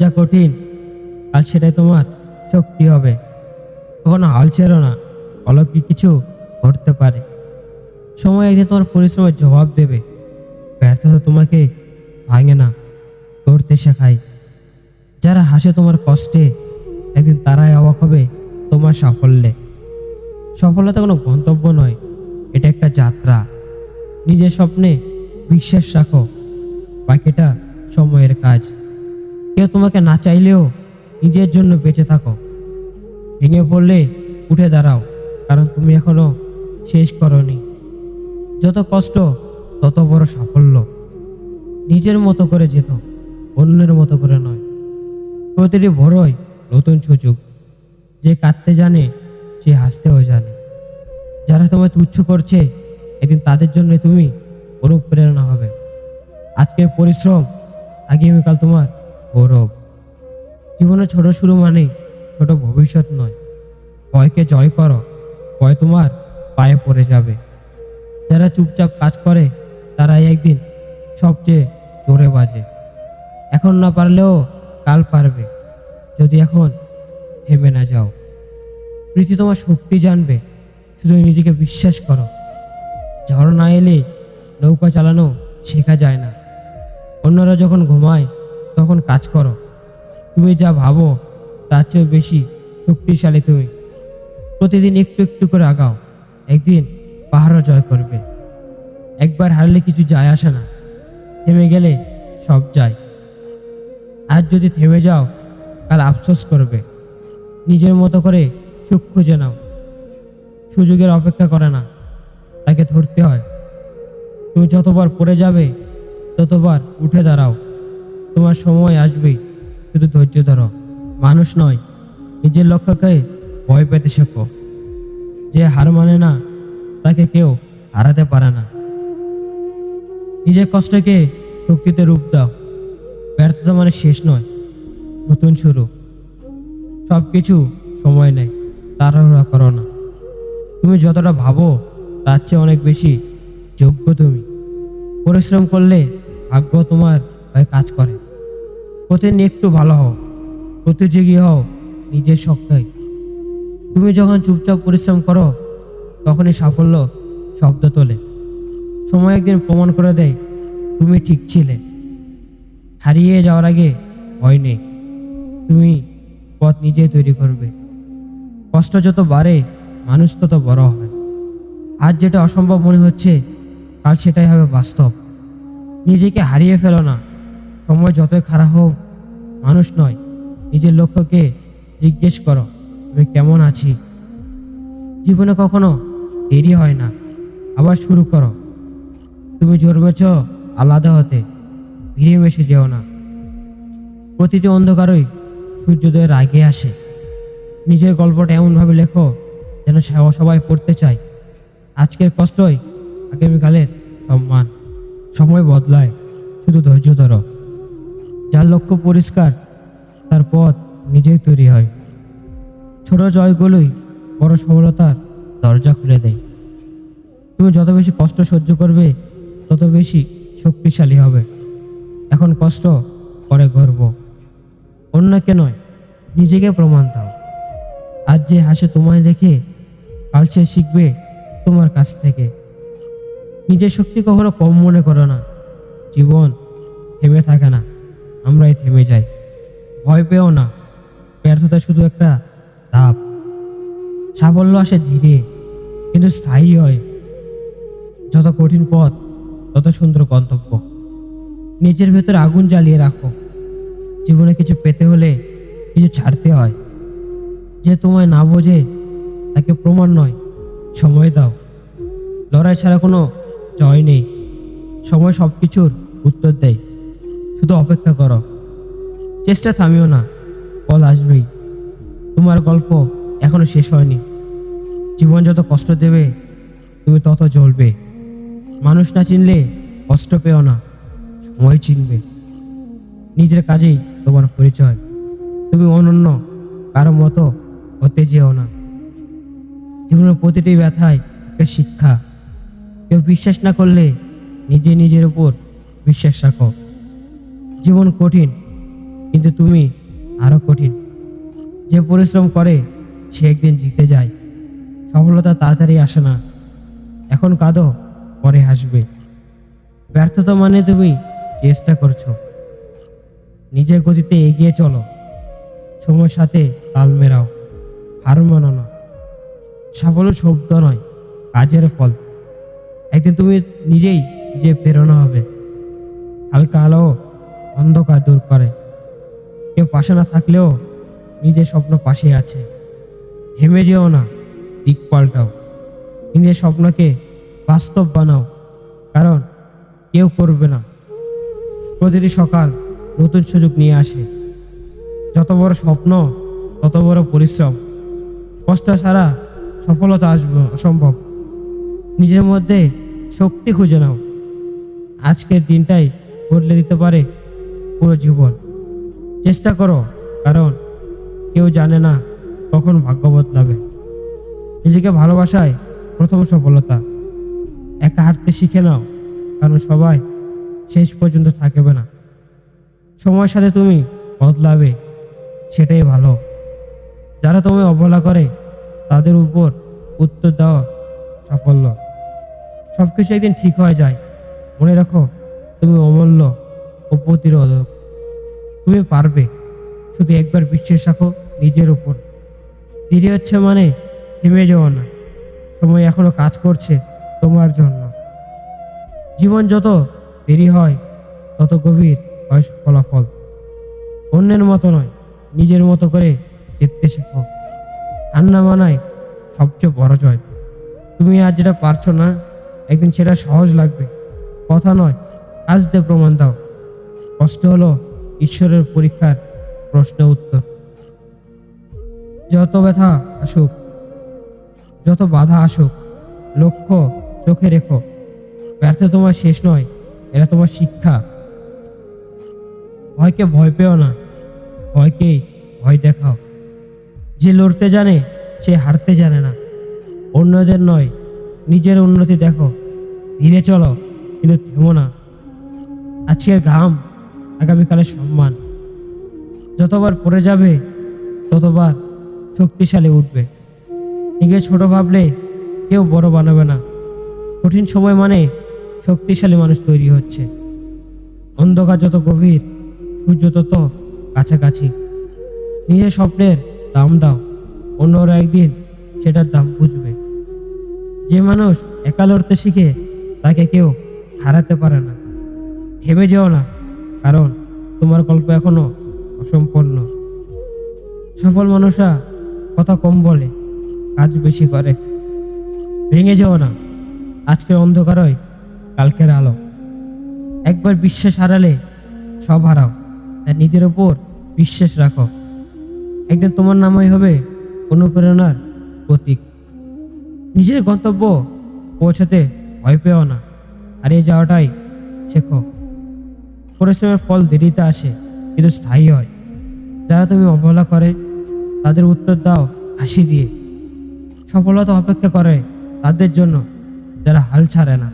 যা কঠিন আজ সেটাই তোমার শক্তি হবে। কখনো হাল ছেড়ো না, অলৌকিক কিছু ঘটতে পারে। সময় একদিন তোমার পরিশ্রমের জবাব দেবে। ব্যর্থতা তোমাকে ভাঙে না, ধরতে শেখায়। যারা হাসে তোমার কষ্টে, একদিন তারাই অবাক হবে তোমার সাফল্যে। সফলতা কোনো গন্তব্য নয়, এটা একটা যাত্রা। নিজের স্বপ্নে বিশ্বাস রাখো, বাকিটা সময়ের কাজ। কেউ তোমাকে না চাইলেও নিজের জন্য বেঁচে থাকো। ভেঙে পড়লে উঠে দাঁড়াও, কারণ তুমি এখনও শেষ করনি। যত কষ্ট, তত বড় সাফল্য। নিজের মতো করে যেত, অন্যের মতো করে নয়। প্রতিটি বড়ই নতুন সুযোগ। যে কাঁদতে জানে, সে হাসতেও জানে। যারা তোমায় তুচ্ছ করছে, একদিন তাদের জন্য তুমি অনুপ্রেরণা হবে। আজকের পরিশ্রম, আগামীকাল তোমার গৌরব, জীবনে ছোট শুরু মানে ছোট ভবিষ্যৎ নয়। ভয়কে জয় করো, ভয় তোমার পায়ে পড়ে যাবে। যারা চুপচাপ কাজ করে, তারাই একদিন সবচেয়ে জোরে বাজে। এখন না পারলেও কাল পারবে, যদি এখন থেমে না যাও। প্রীতি তোমার শক্তি জানবে শুধু নিজেকে বিশ্বাস করো। ঝড় না এলে নৌকা চালানো শেখা যায় না। অন্যরা যখন ঘুমায় তখন কাজ করো। তুমি যা ভাবো, তার চেয়েও বেশি শক্তিশালী তুমি। প্রতিদিন একটু একটু করে আগাও। একদিন পাহাড়ও জয় করবে। একবার হারলে কিছু যায় আসে না। থেমে গেলে সব যায়। আর যদি থেমে যাও, কাল আফসোস করবে। নিজের মতো করে সুখ খুঁজে নাও। সুযোগের অপেক্ষা করে না। তাকে ধরতে হয়। তুমি যতবার পড়ে যাবে, ততবার উঠে দাঁড়াও। তোমার সময় আসবেই শুধু ধৈর্য ধরো। মানুষ নয়, নিজের লক্ষ্যকে ভয় পেতে শেখো। যে হার মানে না, তাকে কেউ হারাতে পারে না। নিজের কষ্টকে শক্তিতে রূপ দাও। ব্যর্থতা মানে শেষ নয়, নতুন শুরু। সব কিছু সময় নেয়, তাড়াহুড়া করো না। তুমি যতটা ভাবো, তার চেয়ে অনেক বেশি যোগ্য তুমি। পরিশ্রম করলে ভাগ্য তোমার হয়ে কাজ করে। প্রতিদিন একটু ভালো হও, প্রতিযোগী হও, নিজের শক্তই। তুমি যখন চুপচাপ পরিশ্রম করো, তখনই সাফল্য শব্দ তোলে। সময় একদিন প্রমাণ করে দেয়, তুমি ঠিক ছিলে। হারিয়ে যাওয়ার আগে ভয় নেই। তুমি পথ নিজেই তৈরি করবে। কষ্ট যত বাড়ে, মানুষ তত বড় হয়। আজ যেটা অসম্ভব মনে হচ্ছে, কাল সেটাই হবে বাস্তব। নিজেকে হারিয়ে ফেলো না। সময় যতই খারাপ হোক, মানুষ নয়। নিজের লক্ষ্যকে জিজ্ঞেস করো, আমি কেমন আছি? জীবনে কখনো দেরি হয় না। আবার শুরু করো। তুমি জন্মেছ আলাদা হতে, ভিড়ে মেশে যেও না। প্রতিটি অন্ধকারই সূর্যোদয়ের আগে আসে। নিজের গল্পটা এমনভাবে লেখো যেন সবাই পড়তে চায়। আজকের কষ্টই আগামীকালের সম্মান। সময় বদলায়, শুধু ধৈর্য ধরো। যার লক্ষ্য পরিষ্কার, তার পথ নিজেই তৈরি হয়। ছোট জয়গুলোই বড় সফলতার দরজা খুলে দেয়। তুমি যত বেশি কষ্ট সহ্য করবে, তত বেশি শক্তিশালী হবে। এখন কষ্ট পরে গর্ব। অন্যকে নয়, নিজেকে প্রমাণ দাও। আজ যে হাসে তোমায় দেখে, কাল সে শিখবে তোমার কাছ থেকে। নিজের শক্তি কখনো কম মনে করো না। জীবন থেমে থাকে না। আমরাই থেমে যাই। ভয় পেও না, ব্যর্থতা শুধু একটা ধাপ সাফল্য আসে ধীরে, কিন্তু স্থায়ী হয়। যত কঠিন পথ, তত সুন্দর গন্তব্য। নিজের ভেতরে আগুন জ্বালিয়ে রাখো। জীবনে কিছু পেতে হলে কিছু ছাড়তে হয়। যে তোমায় না বোঝে, তাকে প্রমাণ নয়, সময় দাও। লড়াই ছাড়া কোনো জয় নেই। সময় সব কিছুর উত্তর দেয়। শুধু অপেক্ষা করো। চেষ্টা থামিও না, ফল আসবেই। তোমার গল্প এখনও শেষ হয়নি। জীবন যত কষ্ট দেবে, তুমি তত জ্বলবে। মানুষ না চিনলে কষ্ট পেও না, সময় চিনবে। নিজের কাজেই তোমার পরিচয়। তুমি অনন্য, কারও মতো হতে যেও না। জীবনের প্রতিটি ব্যথায় একটা শিক্ষা। কেউ বিশ্বাস না করলে নিজে নিজের উপর বিশ্বাস রাখো। জীবন কঠিন, কিন্তু তুমি আরও কঠিন। যে পরিশ্রম করে, সে একদিন জিতে যায়। সফলতা তাড়াতাড়ি আসে না। এখন কাঁদো, পরে হাসবে। ব্যর্থতা মানে তুমি চেষ্টা করছ। নিজের গতিতে এগিয়ে চলো। সময়ের সাথে তাল মেরাও। হার মানো না। সাফল্য শব্দ নয়, কাজের ফল। একদিন তুমি নিজেই নিজে প্রেরণা হবে। হালকা আলো অন্ধকার দূর করে। কেউ পাশে না থাকলেও নিজের স্বপ্ন পাশে আছে। থেমে যেও না, দিক পাল্টাও। নিজের স্বপ্নকে বাস্তব বানাও, কারণ কেউ করবে না। প্রতিটি সকাল নতুন সুযোগ নিয়ে আসে। যত বড় স্বপ্ন, তত বড় পরিশ্রম। কষ্ট ছাড়া সফলতা আসবে, অসম্ভব। নিজের মধ্যে শক্তি খুঁজে নাও। আজকের দিনটাই বদলে দিতে পারে পুরো জীবন। চেষ্টা করো, কারণ কেউ জানে না কখন ভাগ্য বদলাবে। নিজেকে ভালোবাসায় প্রথম সফলতা। একা হাঁটতে শিখে নাও, কারণ সবাই শেষ পর্যন্ত থাকবে না। সময়ের সাথে তুমি বদলাবে, সেটাই ভালো। যারা তোমায় অবহেলা করে, তাদের উপর উত্তর দেওয়া সাফল্য। সব কিছু একদিন ঠিক হয়ে যায়। মনে রাখো, তুমি অমূল্য। ও প্রতিরোধক তুমি পারবে, শুধু একবার বিশ্বাস রাখো নিজের উপর। দেরি হচ্ছে মানে থেমে যাও না। সময় এখনও কাজ করছে তোমার জন্য। জীবন যত দেরি হয়, তত গভীর হয় ফলাফল। অন্যের মতো নয়, নিজের মতো করে দেখতে শেখো। আন্না মানায় সবচেয়ে বড় জয়। তুমি আজ যেটা পারছ না, একদিন সেটা সহজ লাগবে। কথা নয়, আজ দে প্রমাণ দাও। কষ্ট হলো ঈশ্বরের পরীক্ষার প্রশ্ন উত্তর। যত ব্যথা আসুক, যত বাধা আসুক, লক্ষ্য চোখে রেখো। ব্যর্থ তোমার শেষ নয় এটা তোমার শিক্ষা। ভয়কে ভয় পেও না ভয়কেই ভয় দেখাও। যে লড়তে জানে, সে হারতে জানে না। অন্যদের নয়, নিজের উন্নতি দেখো। ধীরে চলো, কিন্তু থেমো না। আজকের ঘাম আগামীকালের সম্মান। যতবার পড়ে যাবে, ততবার শক্তিশালী উঠবে। নিজে ছোট ভাবলে কেউ বড় বানাবে না। কঠিন সময় মানে শক্তিশালী মানুষ তৈরি হচ্ছে। অন্ধকার যত গভীর, সূর্য তত কাছাকাছি। নিজের স্বপ্নের দাম দাও, অন্যরা একদিন সেটার দাম বুঝবে। যে মানুষ একা লড়তে শিখে, তাকে কেউ হারাতে পারে না। থেমে যেও না। কারণ তোমার গল্প এখনও অসম্পূর্ণ। সফল মানুষরা কথা কম বলে, কাজ বেশি করে। ভেঙে যেও না। আজকের অন্ধকারই কালকের আলো। একবার বিশ্বাস হারালে সব হারাও, তাই নিজের ওপর বিশ্বাস রাখো। একদিন তোমার নামই হবে অনুপ্রেরণার প্রতীক। নিজের গন্তব্য পৌঁছাতে ভয় পেও না, হারিয়ে যাওয়াটাই শেখো। পরিশ্রমের ফল দেরিতে আসে, কিন্তু স্থায়ী হয়। যারা তুমি অবহেলা করে, তাদের উত্তর দাও হাসি দিয়ে। সফলতা অপেক্ষা করে তাদের জন্য যারা হাল ছাড়ে না।